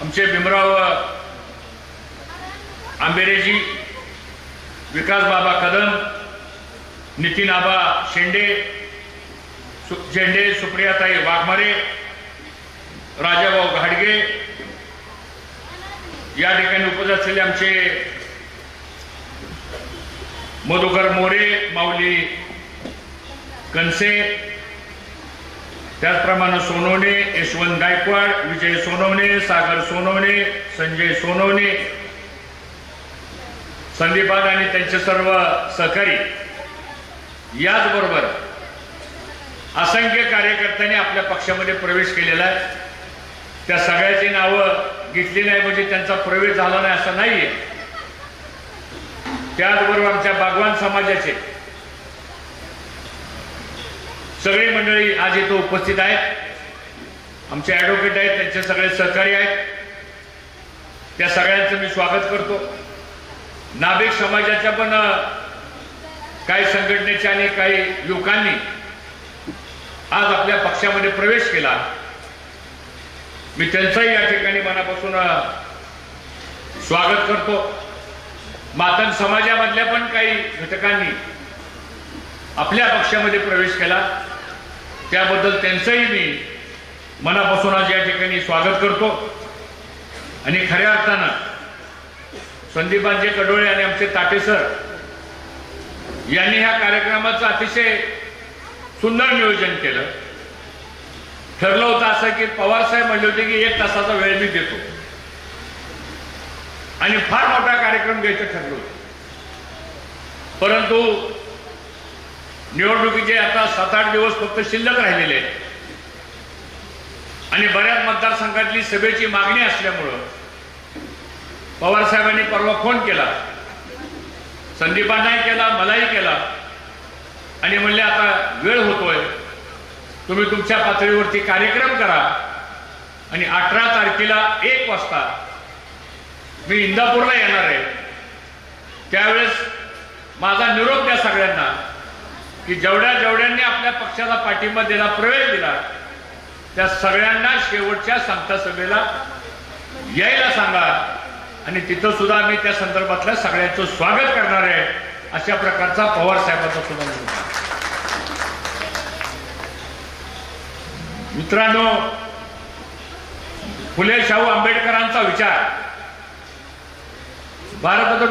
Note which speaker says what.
Speaker 1: आमचे भीमराव आंबेरेजी विकास बाबा कदम नितीन आबा शेंडे सु शेंडे सुप्रियाताई वाघमारे राजाभाऊ घाडगे या ठिकाणी उपस्थित असलेले आमचे मधुकर मोरे माऊली कनसे त्याचप्रमाणे सोनवणे यशवंत गायकवाड विजय सोनवणे सागर सोनवणे संजय सोनवणे संदीपान आणि त्यांचे सर्व सहकारी. याचबरोबर असंख्य कार्यकर्त्यांनी आपल्या पक्षामध्ये प्रवेश केलेला आहे. त्या सगळ्याची नावं घेतली नाही म्हणजे त्यांचा प्रवेश झाला नाही असं नाहीये. त्याचबरोबर आमच्या बागवान समाजाचे सगळी मंडळी आज इथं उपस्थित आहेत. आमचे ॲडव्होकेट आहेत त्यांचे सगळे सहकारी आहेत. त्या सगळ्यांचं मी स्वागत करतो. नाभिक समाजाच्या पण काही संघटनेच्या आणि काही युवकांनी आज आपल्या पक्षामध्ये प्रवेश केला. मी त्यांचाही या ठिकाणी मनापासून स्वागत करतो. मातन समाजामधल्या पण काही घटकांनी आपल्या पक्षामध्ये प्रवेश केला. त्याबद्दल त्यांचंही मी मनापासून आज या ठिकाणी स्वागत करतो. आणि खऱ्या अर्थानं संदीपांचे कडोळे आणि आमचे ताटे सर यांनी ह्या कार्यक्रमाचं अतिशय सुंदर नियोजन केलं. ठरलं होतं असं की पवार साहेब म्हणले होते की एक तासाचा वेळ मी देतो. आणि फार मोठा कार्यक्रम घ्यायचं ठरलं होतं. परंतु निवडणुकीचे आता सात आठ दिवस फक्त शिल्लक राहिलेले आहेत. आणि बऱ्याच मतदारसंघातली सभेची मागणी असल्यामुळं पवारसाहेबांनी परवा फोन केला. संदीपांनाही केला मलाही केला. आणि म्हणले आता वेळ होतोय. तुम्ही तुमच्या पातळीवरती कार्यक्रम करा. आणि अठरा तारखेला एक वाजता मी इंदापूरला येणार आहे. त्यावेळेस माझा निरोप द्या सगळ्यांना. की जेवढ्या जेवढ्यांनी आपल्या पक्षाला पाठिंबा दिला प्रवेश दिला त्या सगळ्यांना शेवटच्या सांगता सभेला यायला सांगा. आणि तिथं सुद्धा आम्ही त्या संदर्भातल्या सगळ्यांचं स्वागत करणार आहे अशा प्रकारचा पवार साहेबांचा सुद्धा मित्रांनो फुले शाहू आंबेडकरांचा विचार. भारताचं